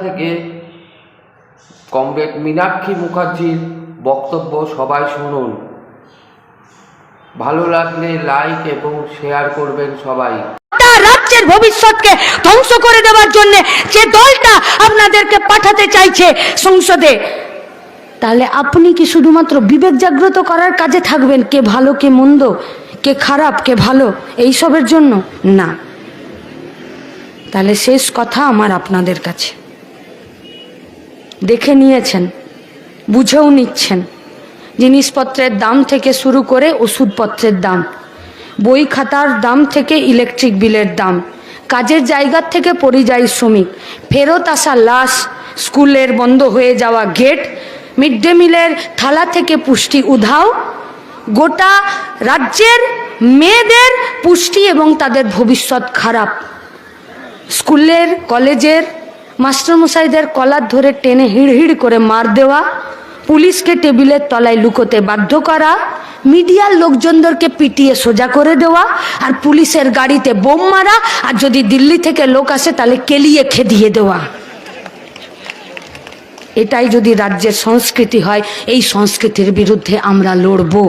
থেকে কমরেড মীনাক্ষী মুখার্জির বক্তব্য সবাই শুনুন। ভালো লাগলে লাইক এবং শেয়ার করবেন সবাই। রাজ্যের ভবিষ্যৎকে ধ্বংস করে দেওয়ার জন্য যে দলটা আপনাদেরকে পাঠাতে চাইছে সংসদে, তাহলে আপনি কি শুধুমাত্র বিবেক জাগ্রত করার কাজে থাকবেন, কে ভালো, কে মন্দ, কে খারাপ, কে ভালো, এইসবের জন্য? না। তাহলে শেষ কথা আমার আপনাদের কাছে। দেখে নিয়েছেন, বুঝেও নিচ্ছেন। জিনিসপত্রের দাম থেকে শুরু করে ওষুধপত্রের দাম, বই খাতার দাম থেকে ইলেকট্রিক বিলের দাম, কাজের জায়গার থেকে পরিযায়ী শ্রমিক, ফেরত আসা লাশ, স্কুলের বন্ধ হয়ে যাওয়া গেট, মিড ডে মিলের থালা থেকে পুষ্টি উধাও, গোটা রাজ্যের মেয়েদের পুষ্টি এবং তাদের ভবিষ্যৎ খারাপ। স্কুলের, কলেজের মাস্টারমশাইদের কলার ধরে টেনে হিড় হিড় করে মার দেওয়া, পুলিশকে টেবিলের তলায় লুকোতে বাধ্য করা, মিডিয়ার লোকজনদেরকে পিটিয়ে সোজা করে দেওয়া আর পুলিশের গাড়িতে বোম মারা আর যদি দিল্লি থেকে লোক আসে তাহলে কেলিয়ে খেদিয়ে দেওয়া। এটাই যদি রাজ্যের সংস্কৃতি হয়, এই সংস্কৃতির বিরুদ্ধে আমরা লড়বো।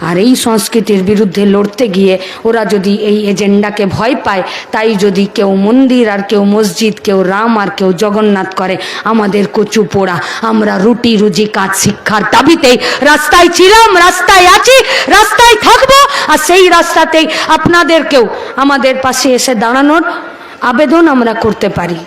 আর এই সংস্কৃতির বিরুদ্ধে লড়তে গিয়ে ওরা যদি এই এজেন্ডাকে ভয় পায়, তাই যদি কেউ মন্দির আর কেউ মসজিদ, কেউ রাম আর কেউ জগন্নাথ করে, আমাদের কচু পোড়া, আমরা রুটি রুজি কাজ শিক্ষার দাবিতেই রাস্তায় ছিলাম, রাস্তায় আছি, রাস্তায় থাকব, আর সেই রাস্তাতেই আপনাদেরকেও আমাদের পাশে এসে দাঁড়ানোর আবেদন আমরা করতে পারি।